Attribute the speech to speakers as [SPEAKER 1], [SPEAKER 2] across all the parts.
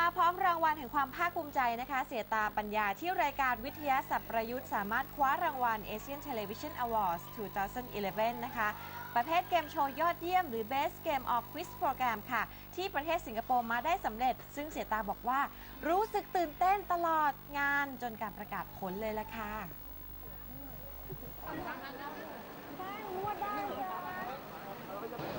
[SPEAKER 1] มาพร้อมรางวัลแห่งความภาคภูมิใจนะคะ เสียตาปัญญาที่รายการวิทยาศาสตร์ประยุทธ์สามารถคว้ารางวัล Asian Television Awards 2011 นะคะ ประเภทเกมโชว์ยอดเยี่ยมหรือ Best Game of Quiz Program ค่ะ ที่ประเทศสิงคโปร์มาได้สำเร็จ ซึ่งเสียตาบอกว่า รู้สึกตื่นเต้นตลอดงานจนการประกาศผลเลยละค่ะ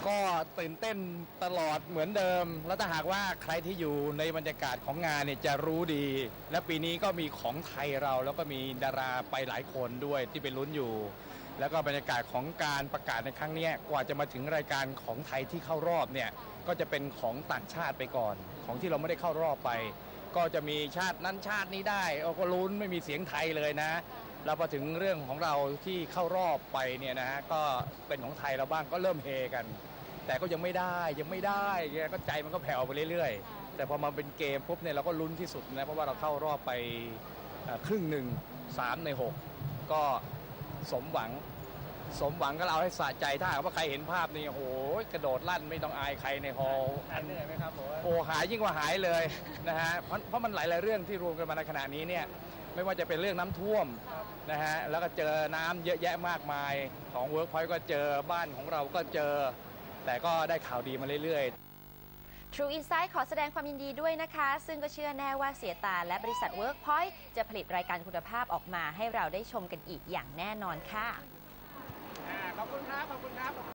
[SPEAKER 2] ก็ ตื่นเต้นตลอดเหมือนเดิม แล้วถ้าหากว่าใครที่อยู่ในบรรยากาศของงานเนี่ยจะรู้ดี และปีนี้ก็มีของไทยเราแล้วก็มีดาราไปหลายคนด้วยที่เป็นลุ้นอยู่ แล้วก็บรรยากาศของการประกาศในครั้งนี้กว่าจะมาถึงรายการของไทยที่เข้ารอบเนี่ยก็จะเป็นของต่างชาติไปก่อน ของที่เราไม่ได้เข้ารอบไป ก็จะมีชาตินั้นชาตินี้ได้เอาก็ลุ้นไม่มีเสียงไทยเลยนะแล้วพอถึงเรื่องของเราที่เข้ารอบไปเนี่ยนะฮะก็เป็นของไทยเราบ้างก็เริ่มเฮกัน แต่ก็ยังไม่ได้ยังไม่ได้เงี้ยก็ใจมันก็แผ่วไปเรื่อยๆ แต่พอมาเป็นเกมปุ๊บเนี่ยเราก็ลุ้นที่สุดนะเพราะว่าเราเข้ารอบไปเอ่อครึ่งหนึ่งสามในหกก็สมหวัง สมหวังก็เราให้สะใจถ้าหากว่าใครเห็นภาพนี่โอ้โหกระโดดลั่นไม่ต้องอายใครในฮอลล์
[SPEAKER 3] หายเหนื่อยไหมครับผมว่า
[SPEAKER 2] โอ้หายยิ่งกว่าหายเลยนะฮะเพราะเพราะมันหลายๆเรื่องที่รวมกันมาในขณะนี้เนี่ยไม่ว่าจะเป็นเรื่องน้ำท่วมนะฮะแล้วก็เจอน้ำเยอะแยะมากมายของ Workpoint ก็เจอบ้านของเราก็เจอ แต่ก็ได้ข่าวดีมาเรื่อย ๆ
[SPEAKER 1] True Insight ขอแสดงความยินดีด้วยนะคะ ซึ่งก็เชื่อแน่ว่าเสียตาและบริษัท Workpoint จะผลิตรายการคุณภาพออกมาให้เราได้ชมกันอีกอย่างแน่นอนค่ะ
[SPEAKER 3] ขอบคุณครับ ขอบคุณครับ